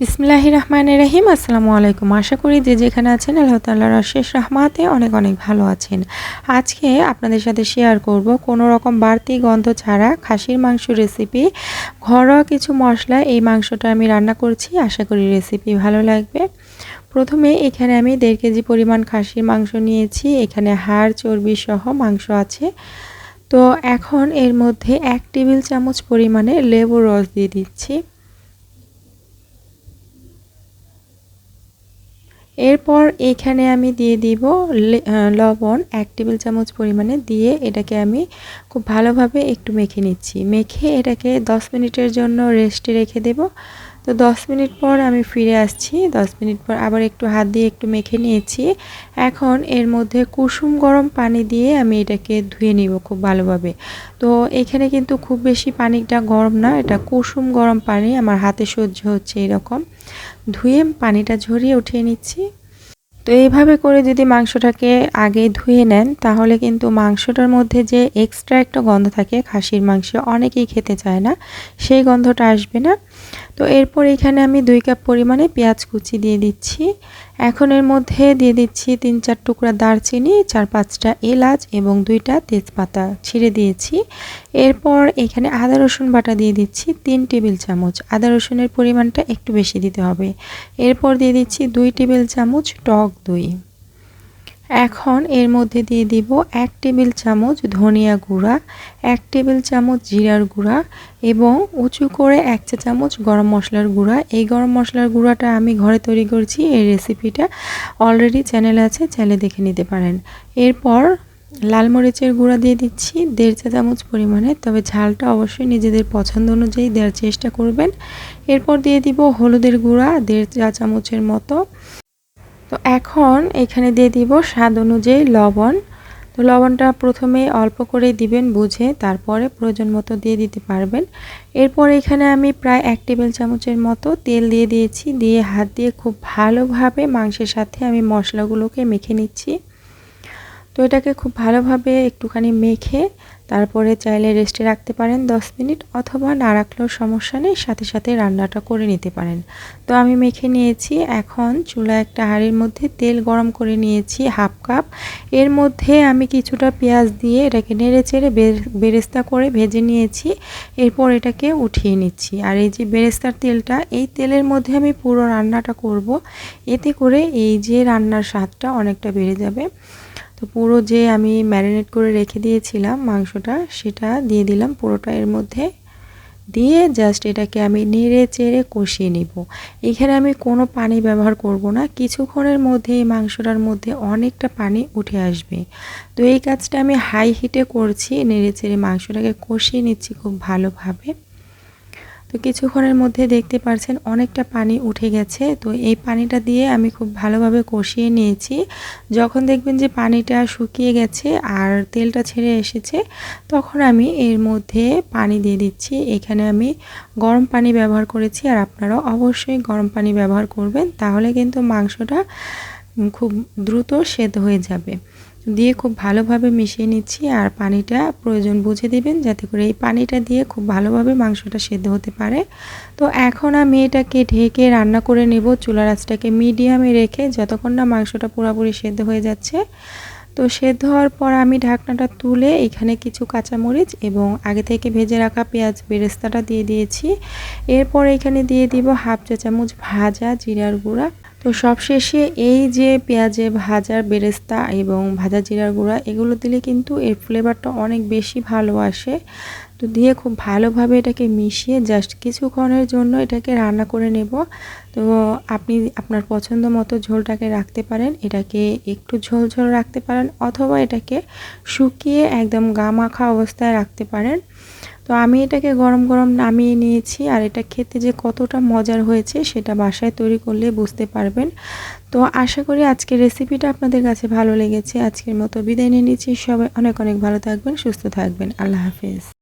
বিসমিল্লাহ রহমান রহিম আসসালামু আলাইকুম। আশা করি যে যেখানে আছেন আল্লাহ তাল্লাহ শেষ রহমাতে অনেক অনেক ভালো আছেন। আজকে আপনাদের সাথে শেয়ার করব কোনো রকম বাড়তি গন্ধ ছাড়া খাসির মাংস রেসিপি ঘরোয়া কিছু মশলা, এই মাংসটা আমি রান্না করছি। আশা করি রেসিপি ভালো লাগবে। প্রথমে এখানে আমি দেড় কেজি পরিমাণ খাসির মাংস নিয়েছি। এখানে হাড়, চর্বি সহ মাংস আছে। তো এখন এর মধ্যে এক টেবিল চামচ পরিমাণে লেবুর রস দিয়ে দিচ্ছি। এরপর এখানে আমি দিয়ে দিব লবণ এক টেবিল চামচ পরিমাণে দিয়ে এটাকে আমি খুব ভালোভাবে একটু মেখে নিচ্ছি। মেখে এটাকে 10 মিনিটের জন্য রেস্টে রেখে দেব। তো 10 মিনিট পর আমি ফিরে আসছি। 10 মিনিট পর আবার একটু হাত দিয়ে একটু মেখে নিয়েছি। এখন এর মধ্যে কুসুম গরম পানি দিয়ে আমি এটাকে ধুয়ে নিব খুব ভালোভাবে। তো এখানে কিন্তু খুব বেশি পানিটা গরম না, এটা কুসুম গরম পানি, আমার হাতে সহ্য হচ্ছে এরকম। ধুয়ে পানিটা ঝরিয়ে উঠিয়ে নিচ্ছি। তো এইভাবে করে যদি মাংসটাকে আগে ধুয়ে নেন, তাহলে কিন্তু মাংসটার মধ্যে যে এক্সট্রা একটা গন্ধ থাকে, খাসির মাংস, অনেকেই খেতে চায় না, সেই গন্ধটা আসবে না। তো এরপর এখানে আমি দুই কাপ পরিমাণে পেঁয়াজ কুচি দিয়ে দিচ্ছি। এখন এর মধ্যে দিয়ে দিচ্ছি তিন চার টুকরা দারচিনি, চার পাঁচটা এলাচ এবং দুইটা তেজপাতা ছিঁড়ে দিয়েছি। এরপর এখানে আদা, রসুন বাটা দিয়ে দিচ্ছি তিন টেবিল চামচ। আদা, রসুনের পরিমাণটা একটু বেশি দিতে হবে। এরপর দিয়ে দিচ্ছি দুই টেবিল চামচ টক দই। এখন এর মধ্যে দিয়ে দিব এক টেবিল চামচ ধনিয়া গুঁড়া, এক টেবিল চামচ জিরার গুঁড়া এবং উঁচু করে এক চা চামচ গরম মশলার গুঁড়া। এই গরম মশলার গুঁড়াটা আমি ঘরে তৈরি করছি। এই রেসিপিটা অলরেডি চ্যানেলে আছে চ্যানেলে দেখে নিতে পারেন। এরপর লাল মরিচের গুঁড়া দিয়ে দিচ্ছি, দেড় চা চামচ পরিমাণে। তবে ঝালটা অবশ্যই নিজেদের পছন্দ অনুযায়ী দেওয়ার চেষ্টা করবেন। এরপর দিয়ে দিব হলুদের গুঁড়া, দেড় চা চামচের মতো। তো এখন এখানে দিয়ে দিব স্বাদ অনুযায়ী লবণ। তো লবণটা প্রথমে অল্প করে দিবেন বুঝে, তারপরে প্রয়োজন মতো দিয়ে দিতে পারবেন। এরপর এখানে আমি প্রায় এক টেবিল চামচের মতো তেল দিয়ে দিয়েছি, দিয়ে হাত দিয়ে খুব ভালোভাবে মাংসের সাথে আমি মশলাগুলোকে মেখে নিচ্ছি। তো এটাকে খুব ভালোভাবে একটুখানি মেখে তারপরে চাইলে রেস্টে রাখতে পারেন 10 মিনিট অথবা না রাখলেও সমস্যা নেই, সাথে সাথে রান্নাটা করে নিতে পারেন। তো আমি মেখে নিয়েছি এখন চুলা একটা হাঁড়ির মধ্যে তেল গরম করে নিয়েছি হাফ কাপ। এর মধ্যে আমি কিছুটা পেঁয়াজ দিয়ে এটাকে নেড়ে চেড়ে বেরেস্তা করে ভেজে নিয়েছি। এরপর এটাকে উঠিয়ে নিচ্ছি। আর এই যে বেরেস্তার তেলটা, এই তেলের মধ্যে আমি পুরো রান্নাটা করব। এতে করে এই যে রান্নার স্বাদটা অনেকটা বেড়ে যাবে। তো পুরো যে আমি ম্যারিনেট করে রেখে দিয়েছিলাম মাংসটা, সেটা দিয়ে দিলাম পুরোটা এর মধ্যে। দিয়ে জাস্ট এটাকে আমি নেড়ে চেড়ে কষিয়ে নিব। এখানে আমি কোনো পানি ব্যবহার করব না, কিছুক্ষণের মধ্যে এই মাংসটার মধ্যে অনেকটা পানি উঠে আসবে। তো এই কাজটা আমি হাই হিটে করছি, নেড়ে চেড়ে মাংসটাকে কষিয়ে নিচ্ছি খুব ভালোভাবে। তো কিছুক্ষণের মধ্যে দেখতে পারছেন অনেকটা পানি উঠে গেছে। তো এই পানিটা দিয়ে আমি খুব ভালোভাবে কষিয়ে নিয়েছি। যখন দেখবেন যে পানিটা শুকিয়ে গেছে আর তেলটা ছেড়ে এসেছে, তখন আমি এর মধ্যে পানি দিয়ে দিচ্ছি। এখানে আমি গরম পানি ব্যবহার করেছি আর আপনারাও অবশ্যই গরম পানি ব্যবহার করবেন, তাহলে কিন্তু মাংসটা খুব দ্রুত সেদ্ধ হয়ে যাবে। দিয়ে খুব ভালোভাবে মিশিয়ে নিচ্ছি আর পানিটা প্রয়োজন বুঝে দিবেন যাতে করে এই পানিটা দিয়ে খুব ভালোভাবে মাংসটা সেদ্ধ হতে পারে। তো এখন আমি এটাকে ঢেকে রান্না করে নেব। চুলার আঁচটাকে মিডিয়ামে রেখে যতক্ষণ না মাংসটা পুরোপুরি সেদ্ধ হয়ে যাচ্ছে। তো সেদ্ধ হওয়ার পর আমি ঢাকনাটা তুলে এখানে কিছু কাঁচামরিচ এবং আগে থেকে ভেজে রাখা পেঁয়াজ বেরেস্তাটা দিয়ে দিয়েছি। এরপর এখানে দিয়ে দিব হাফ চা চামচ ভাজা জিরার গুঁড়া। তো সবশেষে এই যে পেঁয়াজে ভাজার বেরেস্তা এবং ভাজা জিরার গুঁড়া, এগুলো দিলে কিন্তু এর ফ্লেভারটা অনেক বেশি ভালো আসে। তো দিয়ে খুব ভালোভাবে এটাকে মিশিয়ে জাস্ট কিছুক্ষণের জন্য এটাকে রান্না করে নেব। তো আপনি আপনার পছন্দ মতো ঝোলটাকে রাখতে পারেন। এটাকে একটু ঝোল ঝোল রাখতে পারেন অথবা এটাকে শুকিয়ে একদম গা মাখা অবস্থায় রাখতে পারেন। তো আমি এটাকে গরম গরম নামিয়ে নিয়েছি আর এটা খেতে যে কতটা মজার হয়েছে সেটা বাসায় তৈরি করলে বুঝতে পারবেন। তো আশা করি আজকের রেসিপিটা আপনাদের কাছে ভালো লেগেছে। আজকের মতো বিদায় নিয়ে নিচ্ছি। সবাই অনেক অনেক ভালো থাকবেন, সুস্থ থাকবেন। আল্লাহ হাফিজ।